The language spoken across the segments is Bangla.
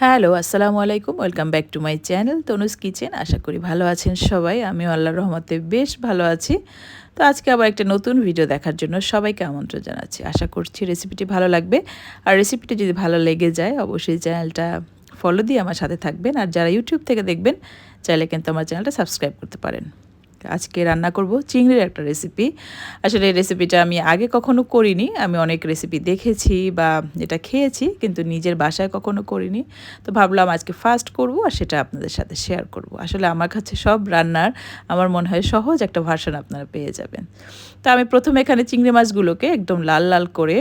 হ্যালো, আসসালামু আলাইকুম, welcome back to my channel Tanu's kitchen. আশা করি ভালো আছেন সবাই, আমিও আল্লাহর রহমতে বেশ ভালো আছি। তো আজকে আবার একটা নতুন ভিডিও দেখার জন্য সবাইকে আমন্ত্রণ জানাচ্ছি। আশা করছি রেসিপিটি ভালো লাগবে। আর রেসিপিটি যদি ভালো লেগে যায়, অবশ্যই চ্যানেলটা ফলো দিয়ে আমার সাথে থাকবেন। আর যারা ইউটিউব থেকে দেখবেন, চাইলে কিন্তু আমার চ্যানেলটা সাবস্ক্রাইব করতে পারেন। আজকে রান্না করব চিংড়ির একটা রেসিপি আসলে এই রেসিপিটা আমি আগে কখনো করিনি। আমি অনেক রেসিপি দেখেছি বা এটা খেয়েছি, কিন্তু নিজের বাসায় কখনো করিনি। তো ভাবলাম আজকে ফার্স্ট করব আর সেটা আপনাদের সাথে শেয়ার করব। আসলে আমার কাছে সব রান্নার আমার মনে হয় সহজ একটা ভার্সন আপনারা পেয়ে যাবেন। তো আমি প্রথমে এখানে চিংড়ি মাছগুলোকে একদম লাল লাল করে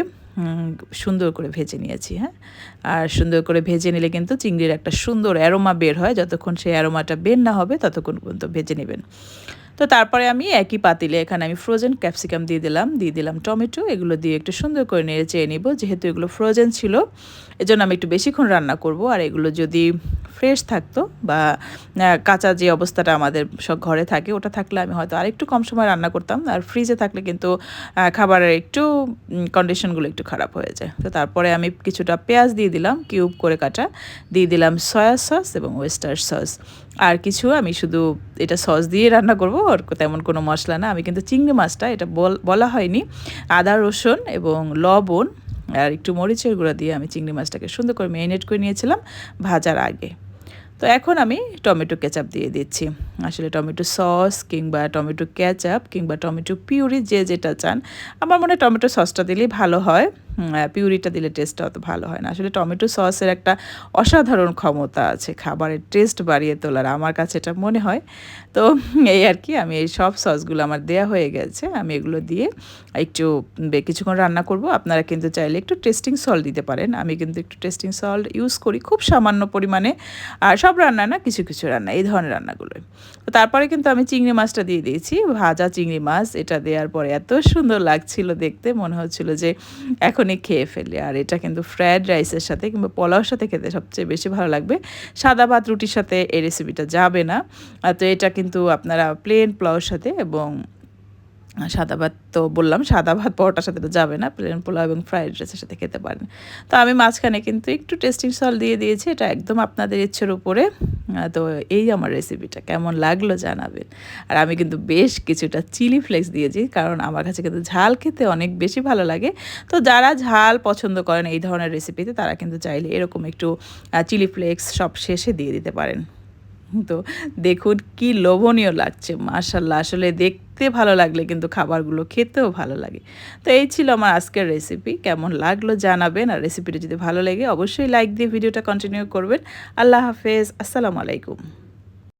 সুন্দর করে ভেজে নিয়েছি হ্যাঁ? আর সুন্দর করে ভেজে নিলে কিন্তু চিংড়ির একটা সুন্দর অ্যারোমা বের হয়। যতক্ষণ সেই অ্যারোমাটা বের না হবে, ততক্ষণ পর্যন্ত ভেজে নেবেন। তো তারপরে আমি একই পাতিলে এখানে আমি ফ্রোজেন ক্যাপসিকাম দিয়ে দিলাম দিয়ে দিলাম টমেটো, এগুলো দিয়ে একটু সুন্দর করে নেড়ে চেয়ে নিব। যেহেতু এগুলো ফ্রোজেন ছিল, এজন্য আমি একটু বেশিক্ষণ রান্না করব। আর এগুলো যদি ফ্রেশ থাকতো বা কাঁচা যে অবস্থাটা আমাদের সব ঘরে থাকে, ওটা থাকলে আমি হয়তো আরেকটু কম সময় রান্না করতাম। আর ফ্রিজে থাকলে কিন্তু খাবারের একটু কন্ডিশনগুলো একটু খারাপ হয়ে যায়। তো তারপরে আমি কিছুটা পেঁয়াজ দিয়ে দিলাম কিউব করে কাটা। দিয়ে দিলাম সয়া সস এবং ওয়েস্টার সস আর কিছু, আমি শুধু এটা সস দিয়ে রান্না করব, আর তেমন কোনো মশলা না। আমি কিন্তু চিংড়ি মাছটা, এটা বলা হয়নি। আদা, রসুন এবং লবণ আর একটু মরিচের গুঁড়া দিয়ে আমি চিংড়ি মাছটাকে সুন্দর করে ম্যারিনেট করে নিয়েছিলাম ভাজার আগে। তো এখন আমি টমেটো কেচাপ দিয়ে দিচ্ছি। আসলে টমেটো সস কিংবা টমেটো কেচাপ কিংবা টমেটো পিউরি যে যেটা চান, আমার মনে টমেটো সসটা দিলেই ভালো হয়। পিউরিটা দিলে টেস্টটা অত ভালো হয় না। আসলে টমেটো সসের একটা অসাধারণ ক্ষমতা আছে খাবারের টেস্ট বাড়িয়ে তোলার, আমার কাছে এটা মনে হয়। তো এই আর কি, আমি এই সব সসগুলো আমার দেয়া হয়ে গেছে, আমি এগুলো দিয়ে একটু কিছুক্ষণ রান্না করব। আপনারা কিন্তু চাইলে একটু টেস্টিং সল্ট দিতে পারেন। আমি কিন্তু একটু টেস্টিং সল্ট ইউজ করি খুব সামান্য পরিমাণে, আর সব রান্না না, কিছু কিছু রান্না, এই ধরনের রান্নাগুলোই। তো তারপরে কিন্তু আমি চিংড়ি মাছটা দিয়ে দিয়েছি, ভাজা চিংড়ি মাছ। এটা দেওয়ার পরে এত সুন্দর লাগছিল দেখতে, মনে হচ্ছিল যে এখনই খেয়ে ফেলি। আর এটা কিন্তু ফ্রায়েড রাইসের সাথে কিংবা পোলাওর সাথে খেতে সবচেয়ে বেশি ভালো লাগবে। সাদা ভাত, রুটির সাথে এই রেসিপিটা যাবে না। তো এটা কিন্তু আপনারা প্লেন পোলাওর সাথে এবং সাদা ভাত তো বললাম, সাদা ভাত পরোটার সাথে তো যাবে না প্লেন পোলাও এবং ফ্রাইড রাইসের সাথে খেতে পারেন। তো আমি মাঝখানে কিন্তু একটু টেস্টিং সল দিয়ে দিয়েছি, এটা একদম আপনাদের ইচ্ছের উপরে। তো এই আমার রেসিপিটা কেমন লাগল জানাবেন। আর আমি কিন্তু বেশ কিছুটা চিলি ফ্লেক্স দিয়েছি, কারণ আমার কাছে কিন্তু ঝাল খেতে অনেক বেশি ভালো লাগে। তো যারা ঝাল পছন্দ করেন এই ধরনের রেসিপিতে তারা কিন্তু চাইলে এরকম একটু চিলি ফ্লেক্স সব শেষে দিয়ে দিতে পারেন। তো দেখুন কি লোভনীয় লাগছে মার্শাল্লাহ আসলে দেখতে ভালো লাগলে, কিন্তু খাবারগুলো খেতেও ভালো লাগে। তো এই ছিল আমার আজকের রেসিপি কেমন লাগল জানাবেন। আর রেসিপিটা যদি ভালো লাগে, অবশ্যই লাইক দিয়ে ভিডিওটা কন্টিনিউ করবেন। আল্লাহ হাফেজ, আসসালামু আলাইকুম।